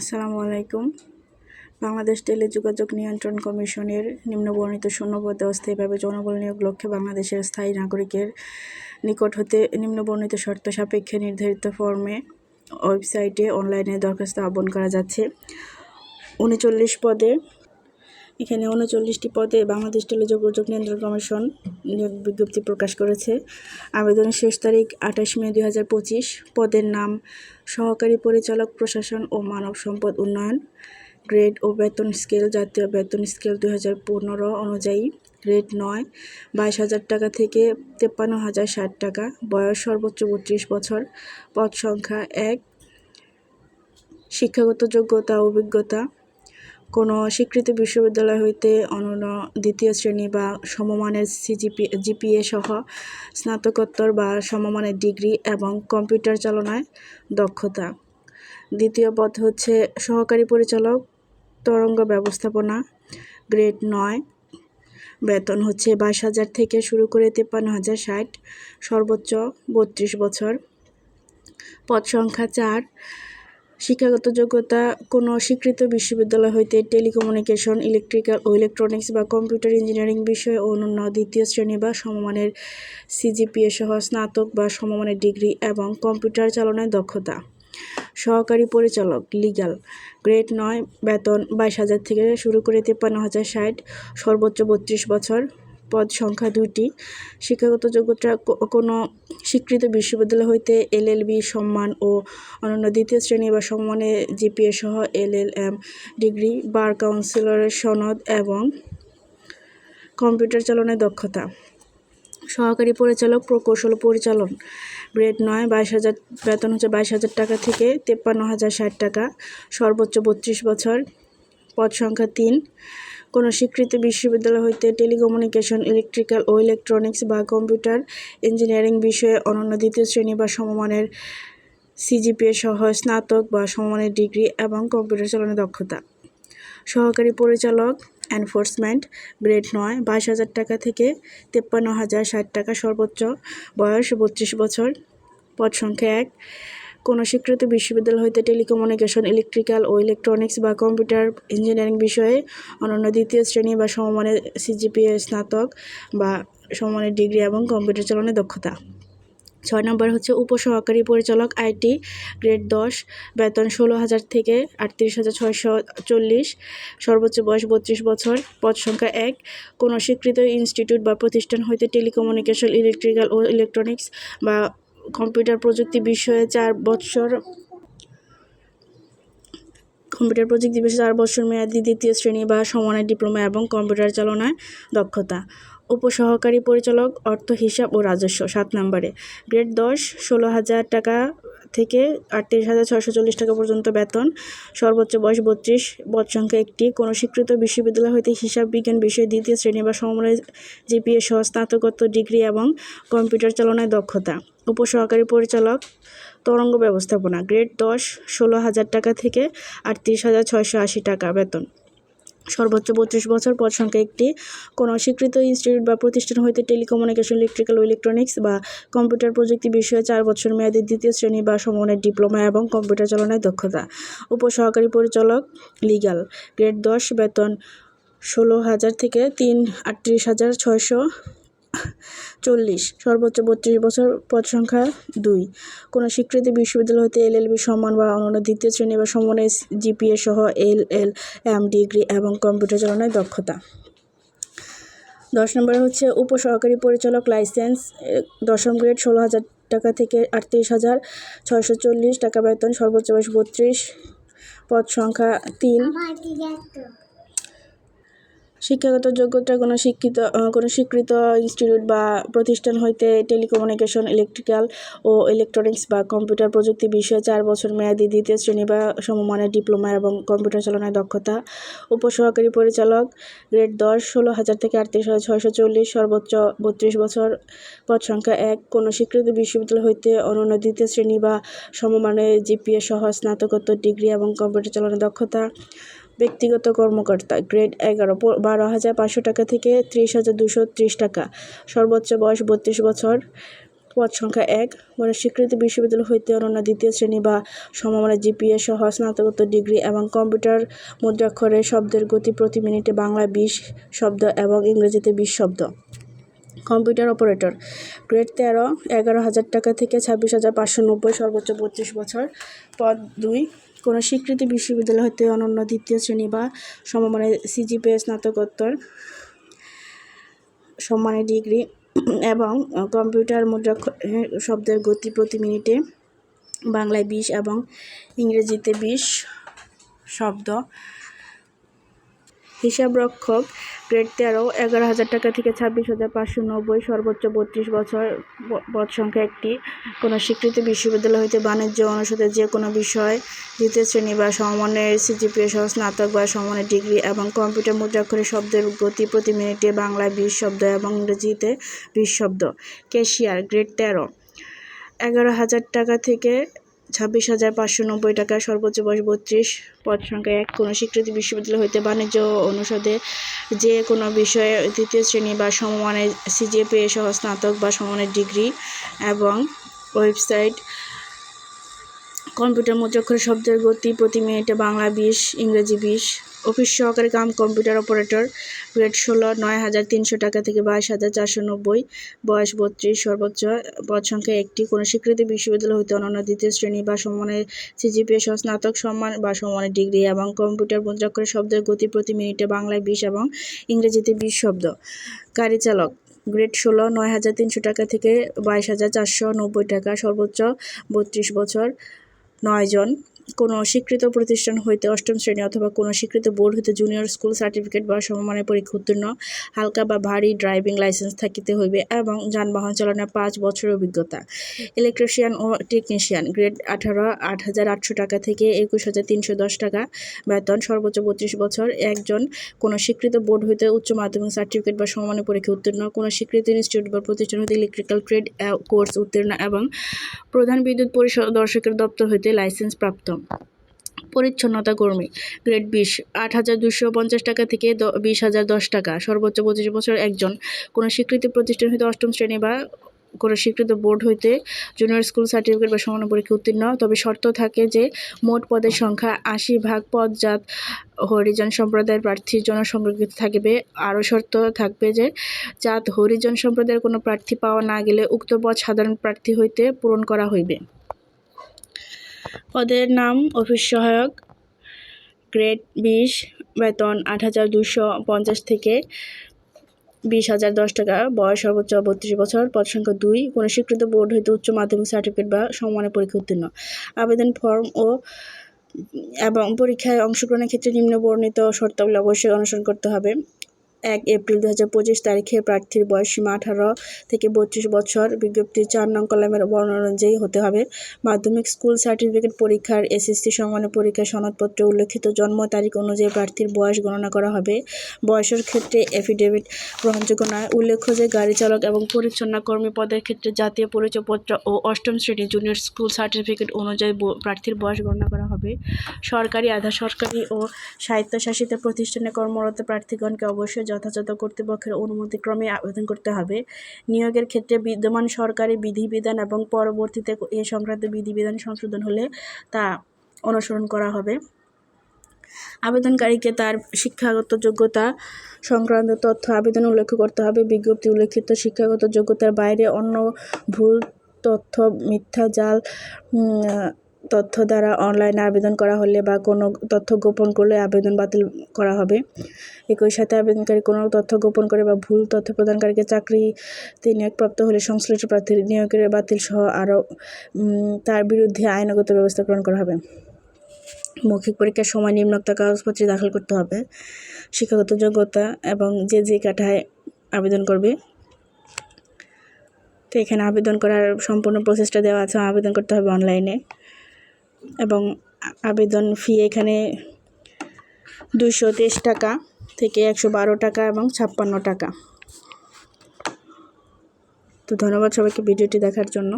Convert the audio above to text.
আসসালামু আলাইকুম। বাংলাদেশ টেলিযোগাযোগ নিয়ন্ত্রণ কমিশনের নিম্নবর্ণিত শূন্যপদে অস্থায়ীভাবে জনবল নিয়োগ লক্ষ্যে বাংলাদেশের স্থায়ী নাগরিকের নিকট হতে নিম্নবর্ণিত শর্ত সাপেক্ষে নির্ধারিত ফর্মে ওয়েবসাইটে অনলাইনে দরখাস্ত আহ্বান করা যাচ্ছে। উনচল্লিশ পদে এখানে উনচল্লিশটি পদে বাংলাদেশ টেলিযোগাযোগ নিয়ন্ত্রণ কমিশন নিয়োগ বিজ্ঞপ্তি প্রকাশ করেছে। আবেদনের শেষ তারিখ আঠাশ মে দুই হাজার পঁচিশ। পদের নাম সহকারী পরিচালক, প্রশাসন ও মানব সম্পদ উন্নয়ন, গ্রেড ও বেতন স্কেল, জাতীয় বেতন স্কেল দুই হাজার পনেরো অনুযায়ী। গ্রেড নয়, বাইশ হাজার টাকা থেকে তেপ্পান্ন হাজার ষাট টাকা। বয়স সর্বোচ্চ বত্রিশ বছর। পদ সংখ্যা এক, শিক্ষাগত যোগ্যতা অভিজ্ঞতা। কোনো স্বীকৃত বিশ্ববিদ্যালয় হইতে অনন্য দ্বিতীয় শ্রেণি বা সমমানের সিজিপি জিপিএ সহ স্নাতকোত্তর বা সমমানের ডিগ্রি এবং কম্পিউটার চালনায় দক্ষতা। দ্বিতীয় পদ হচ্ছে সহকারী পরিচালক, তরঙ্গ ব্যবস্থাপনা, গ্রেড নয়। বেতন হচ্ছে বাইশ হাজার থেকে শুরু করে তেপ্পান্ন হাজার ষাট, সর্বোচ্চ বত্রিশ বছর। পদ সংখ্যা চার শিক্ষাগত যোগ্যতা কোনো স্বীকৃত বিশ্ববিদ্যালয় হইতে টেলিকমিউনিকেশন, ইলেকট্রিক্যাল ও ইলেকট্রনিক্স বা কম্পিউটার ইঞ্জিনিয়ারিং বিষয়ে অনন্য দ্বিতীয় শ্রেণি বা সমমানের সিজিপিএ সহ স্নাতক বা সমমানের ডিগ্রি এবং কম্পিউটার চালনায় দক্ষতা। সহকারী পরিচালক লিগ্যাল গ্রেড নয়, বেতন বাইশ হাজার থেকে শুরু করে তেপ্পান্ন হাজার ষাট, সর্বোচ্চ বত্রিশ বছর। পদ সংখ্যা দুইটি। শিক্ষাগত যোগ্যতা কোনো স্বীকৃত বিশ্ববিদ্যালয় হইতে এলএলবি সম্মান ও অন্যান্য দ্বিতীয় শ্রেণি বা সম্মানে জিপিএ সহ এলএলএম ডিগ্রি, বার কাউন্সিলরের সনদ এবং কম্পিউটার চালনের দক্ষতা। সহকারী পরিচালক, প্রকৌশল পরিচালন, গ্রেড নয়, বাইশ হাজার, বেতন হচ্ছে বাইশ হাজার টাকা থেকে তেপ্পান্ন হাজার ষাট টাকা। সর্বোচ্চ বত্রিশ বছর, পদ সংখ্যা তিন কোনো স্বীকৃত বিশ্ববিদ্যালয় হইতে টেলিকমিউনিকেশন, ইলেকট্রিক্যাল ও ইলেকট্রনিক্স বা কম্পিউটার ইঞ্জিনিয়ারিং বিষয়ে অনন্য দ্বিতীয় শ্রেণি বা সমমানের সিজিপিএ সহ স্নাতক বা সমমানের ডিগ্রি এবং কম্পিউটার চালানোর দক্ষতা। সহকারী পরিচালক, এনফোর্সমেন্ট, গ্রেড নয়, বাইশ হাজার টাকা থেকে তেপ্পান্ন হাজার ষাট টাকা সর্বোচ্চ বয়স, বত্রিশ বছর, পদ সংখ্যা এক। কোনো স্বীকৃত বিশ্ববিদ্যালয় হইতে টেলিকমিউনিকেশন, ইলেকট্রিক্যাল ও ইলেকট্রনিক্স বা কম্পিউটার ইঞ্জিনিয়ারিং বিষয়ে অনন্য দ্বিতীয় শ্রেণি বা সমমানের সিজিপিএ স্নাতক বা সমমানের ডিগ্রি এবং কম্পিউটার চালানোর দক্ষতা। ছয় নম্বর হচ্ছে উপসহকারী পরিচালক, আইটি, গ্রেড দশ, বেতন ষোলো হাজার থেকে আটত্রিশ হাজার ছয়শো চল্লিশ, সর্বোচ্চ বয়স বত্রিশ বছর, পদ সংখ্যা এক। কোনো স্বীকৃত ইনস্টিটিউট বা প্রতিষ্ঠান হইতে টেলিকমিউনিকেশন, ইলেকট্রিক্যাল ও ইলেকট্রনিক্স বা কম্পিউটার প্রযুক্তি বিষয়ে চার বছর কম্পিউটার প্রযুক্তি বিষয়ে চার বছর মেয়াদি দ্বিতীয় শ্রেণি বা সমানের ডিপ্লোমা এবং কম্পিউটার চালনায় দক্ষতা। উপসহকারী পরিচালক, অর্থ, হিসাব ও রাজস্ব, সাত নম্বরে। গ্রেড দশ, ষোলো হাজার টাকা থেকে আটত্রিশ হাজার ছয়শো চল্লিশ টাকা পর্যন্ত বেতন, সর্বোচ্চ বয়স বত্রিশ পদ সংখ্যা একটি। কোনো স্বীকৃত বিশ্ববিদ্যালয় হইতে হিসাব বিজ্ঞান বিষয়ে দ্বিতীয় শ্রেণি বা সমন্বয় জিপিএ সহ স্নাতকোত্তর ডিগ্রি এবং কম্পিউটার চালনায় দক্ষতা। উপসহকারী পরিচালক, তরঙ্গ ব্যবস্থাপনা, গ্রেড দশ, ষোলো হাজার টাকা থেকে আটত্রিশ হাজার ছয়শো আশি টাকা বেতন। সর্বোচ্চ বত্রিশ বছর পদ সংখ্যা একটি। কোনো স্বীকৃত ইনস্টিটিউট বা প্রতিষ্ঠান হইতে টেলিকমিউনিকেশন, ইলেকট্রিক্যাল ও ইলেকট্রনিক্স বা কম্পিউটার প্রযুক্তি বিষয়ে চার বছর মেয়াদী দ্বিতীয় শ্রেণি বা সমনের ডিপ্লোমা এবং কম্পিউটার চালনায় দক্ষতা। উপসহকারী পরিচালক লিগ্যাল গ্রেড দশ, বেতন ষোলো হাজার থেকে তিন আটত্রিশ হাজার ছয়শো চল্লিশ, সর্বোচ্চ বত্রিশ বছর পদ সংখ্যা দুই। কোনো স্বীকৃতি বিশ্ববিদ্যালয় হতে এল এলএলবি সম্মান বা অন্যান্য দ্বিতীয় শ্রেণি বা সম্মানের জিপিএ সহ এল এল এম ডিগ্রি এবং কম্পিউটার চালানোর দক্ষতা। দশ নম্বরে হচ্ছে উপসহকারী পরিচালক লাইসেন্স দশম গ্রেড ষোলো হাজার টাকা থেকে আটত্রিশ হাজার ছয়শো চল্লিশ টাকা বেতন, সর্বোচ্চ বয়স বত্রিশ, পদ সংখ্যা তিন। শিক্ষাগত যোগ্যতা কোনো শিক্ষিত কোনো স্বীকৃত ইনস্টিটিউট বা প্রতিষ্ঠান হইতে টেলিকমিউনিকেশন ইলেকট্রিক্যাল ও ইলেকট্রনিক্স বা কম্পিউটার প্রযুক্তি বিষয়ে চার বছর মেয়াদি দ্বিতীয় শ্রেণি বা সমমানের ডিপ্লোমা এবং কম্পিউটার চালনায় দক্ষতা। উপসহকারী পরিচালক গ্রেড দশ, ষোলো হাজার থেকে আটত্রিশ হাজার ছয়শো চল্লিশ, সর্বোচ্চ বত্রিশ বছর। পদ সংখ্যা এক, কোনো স্বীকৃত বিশ্ববিদ্যালয় হইতে অনন্য দ্বিতীয় শ্রেণি বা সমমানের জিপিএ সহ স্নাতকোত্তর ডিগ্রি এবং কম্পিউটার চালানোর দক্ষতা। ব্যক্তিগত কর্মকর্তা, গ্রেড এগারো বারো হাজার পাঁচশো টাকা থেকে ত্রিশ হাজার দুশো ত্রিশ টাকা। সর্বোচ্চ বয়স বত্রিশ বছর। পদ সংখ্যা এক। মানে স্বীকৃত বিশ্ববিদ্যালয় হইতে অনন্যা দ্বিতীয় শ্রেণি বা সমমানের জিপিএ সহ স্নাতকোত্তর ডিগ্রি এবং কম্পিউটার মুদ্রাক্ষরে শব্দের গতি প্রতি মিনিটে বাংলায় বিশ শব্দ এবং ইংরেজিতে বিশ শব্দ। Computer operator. গ্রেড তেরো, এগারো হাজার টাকা থেকে ছাব্বিশ হাজার পাঁচশো নব্বই সর্বোচ্চ বত্রিশ বছর। পদ দুই, কোনো স্বীকৃতি বিশ্ববিদ্যালয় হতে অনন্য দ্বিতীয় শ্রেণি বা সমমানের সিজিপিএ স্নাতকোত্তর সম্মানের ডিগ্রি এবং কম্পিউটার মুদ্রা শব্দের গতি প্রতি মিনিটে বাংলায় বিশ এবং ইংরেজিতে বিশ শব্দ। হিসাবরক্ষক গ্রেড তেরো, এগারো হাজার টাকা থেকে ছাব্বিশ হাজার পাঁচশো নব্বই, সর্বোচ্চ বত্রিশ বছর পদ সংখ্যা একটি। কোনো স্বীকৃত বিশ্ববিদ্যালয় হইতে বাণিজ্য অনুষদের যে কোনো বিষয়, দ্বিতীয় শ্রেণি বা সমমানের সিজিপিএ সহ স্নাতক বা সমমানের ডিগ্রি এবং কম্পিউটার মুদ্রাক্ষরে শব্দের গতি প্রতি মিনিটে বাংলায় বিশ শব্দ এবং ইংরেজিতে বিশ শব্দ। ক্যাশিয়ার, গ্রেড তেরো, এগারো হাজার টাকা থেকে ছাব্বিশ হাজার পাঁচশো নব্বই টাকা, সর্বোচ্চ বয়স বত্রিশ, পদ সংখ্যা এক। কোনো স্বীকৃতি বিশ্ববিদ্যালয় হইতে বাণিজ্য অনুষদে যে কোনো বিষয়ে তৃতীয় শ্রেণি বা সমমানের সিজিপিএ সহ স্নাতক বা সমমানের ডিগ্রি এবং ওয়েবসাইট, কম্পিউটার মুদ্রাক্ষর, শব্দের গতি প্রতি মিনিটে বাংলা বিশ, ইংরেজি বিশ অফিস সহকারী কাম কম্পিউটার অপারেটর, গ্রেড ষোলো, নয় হাজার তিনশো টাকা থেকে বাইশ হাজার চারশো নব্বই, বয়স বত্রিশ, সর্বোচ্চ পদ সংখ্যা একটি। কোনো স্বীকৃতি বিশ্ববিদ্যালয় হইতে অনন্য দ্বিতীয় শ্রেণি বা সমমানের সিজিপিএ স্নাতক, সম্মান বা সমমানের ডিগ্রি এবং কম্পিউটার মুদ্রাক্ষরে শব্দের গতি প্রতি মিনিটে বাংলায় বিশ এবং ইংরেজিতে বিশ শব্দ। গাড়ি চালক, গ্রেড ষোলো, নয় হাজার তিনশো টাকা থেকে বাইশ হাজার চারশো নব্বই টাকা, সর্বোচ্চ বত্রিশ বছর, নয় জন কোনো স্বীকৃত প্রতিষ্ঠান হইতে অষ্টম শ্রেণি অথবা কোনো স্বীকৃত বোর্ড হইতে জুনিয়র স্কুল সার্টিফিকেট বা সমমানের পরীক্ষা উত্তীর্ণ, হালকা বা ভারী ড্রাইভিং লাইসেন্স থাকিতে হইবে এবং যানবাহন চালনার পাঁচ বছরের অভিজ্ঞতা। ইলেকট্রিশিয়ান ও টেকনিশিয়ান গ্রেড আঠারো, আট হাজার আটশো টাকা থেকে একুশ হাজার তিনশো দশ টাকা বেতন, সর্বোচ্চ বত্রিশ বছর। একজন, কোনো স্বীকৃত বোর্ড হইতে উচ্চ মাধ্যমিক সার্টিফিকেট বা সমমানের পরীক্ষা উত্তীর্ণ, কোনো স্বীকৃত ইনস্টিটিউট বা প্রতিষ্ঠান হইতে ইলেকট্রিক্যাল ট্রেড কোর্স উত্তীর্ণ এবং প্রধান বিদ্যুৎ পরিষদ দর্শকের দপ্তর হইতে লাইসেন্স প্রাপ্ত। পরিচ্ছন্নতা কর্মী। গ্রেড বিশ, আট হাজার দুশো পঞ্চাশ টাকা থেকে বিশ হাজার দশ টাকা। সর্বোচ্চ পঁচিশ বছর একজন। কোনো স্বীকৃতি প্রতিষ্ঠান হইতে অষ্টম শ্রেণি বা কোনো স্বীকৃত বোর্ড হইতে জুনিয়র স্কুল সার্টিফিকেট বা সমান পরীক্ষা উত্তীর্ণ। তবে শর্ত থাকে যে, মোট পদের সংখ্যা আশি ভাগ পদজাত হরিজন সম্প্রদায়ের প্রার্থীর জন্য সংরক্ষিত থাকবে। আরও শর্ত থাকবে যে, জাত হরিজন সম্প্রদায়ের কোনো প্রার্থী পাওয়া না গেলে উক্ত পদ সাধারণ প্রার্থী হইতে পূরণ করা হইবে। পদের নাম অফিস সহায়ক, গ্রেড বিশ, বেতন আট হাজার দুশো পঞ্চাশ থেকে বিশ হাজার দশ টাকা, বয়স সর্বোচ্চ বত্রিশ বছর, পদ সংখ্যা দুই, কোনো স্বীকৃত বোর্ড হইতে উচ্চ মাধ্যমিক সার্টিফিকেট বা সমমানের পরীক্ষা উত্তীর্ণ। আবেদন ফর্ম ও এবং পরীক্ষায় অংশগ্রহণের ক্ষেত্রে নিম্ন বর্ণিত শর্তাবলী অবশ্যই অনুসরণ করতে হবে। এক এপ্রিল দু হাজার পঁচিশ তারিখে প্রার্থীর বয়স সীমা আঠারো থেকে বত্রিশ বছর। বিজ্ঞপ্তি চার নং কলামের বর্ণনা অনুযায়ী হতে হবে। মাধ্যমিক স্কুল সার্টিফিকেট পরীক্ষার এসএসসি সমানের পরীক্ষার সনদপত্রে উল্লেখিত জন্ম তারিখ অনুযায়ী প্রার্থীর বয়স গণনা করা হবে। বয়সের ক্ষেত্রে এফিডেভিট গ্রহণযোগ্য নয়। উল্লেখ্য যে গাড়ি চালক এবং পরিচ্ছন্ন কর্মী পদের ক্ষেত্রে জাতীয় পরিচয়পত্র ও অষ্টম শ্রেণি জুনিয়র স্কুল সার্টিফিকেট অনুযায়ী প্রার্থীর বয়স গণনা করা হবে। সরকারি, আধা সরকারি ও স্বায়ত্তশাসিত প্রতিষ্ঠানে কর্মরত প্রার্থীগণকে অবশ্যই যথাযথ কর্তৃপক্ষের অনুমতিক্রমে আবেদন করতে হবে। নিয়োগের ক্ষেত্রে বিদ্যমান সরকারি বিধিবিধান এবং পরবর্তীতে এ সংক্রান্ত বিধিবিধান সংশোধন হলে তা অনুসরণ করা হবে। আবেদনকারীকে তার শিক্ষাগত যোগ্যতা সংক্রান্ত তথ্য আবেদন উল্লেখ করতে হবে। বিজ্ঞপ্তি উল্লেখিত শিক্ষাগত যোগ্যতার বাইরে অন্য ভুল তথ্য, মিথ্যা, জাল তথ্য দ্বারা অনলাইনে আবেদন করা হলে বা কোনো তথ্য গোপন করলে আবেদন বাতিল করা হবে। একই সাথে আবেদনকারী কোনো তথ্য গোপন করে বা ভুল তথ্য প্রদানকারীকে চাকরিতে নিয়োগপ্রাপ্ত হলে সংশ্লিষ্ট প্রার্থীর নিয়োগের বাতিল সহ আরও তার বিরুদ্ধে আইনগত ব্যবস্থা গ্রহণ করা হবে। মৌখিক পরীক্ষার সময় নিম্নোক্ত কাগজপত্রে দাখিল করতে হবে। শিক্ষাগত যোগ্যতা এবং যে যে কাঠায় আবেদন করবে। তো এখানে আবেদন করার সম্পূর্ণ প্রসেসটা দেওয়া আছে, আবেদন করতে হবে অনলাইনে এবং আবেদন ফি এখানে দুশো তেইশ টাকা থেকে একশো বারো টাকা এবং ছাপ্পান্ন টাকা। তো ধন্যবাদ সবাইকে ভিডিওটি দেখার জন্য।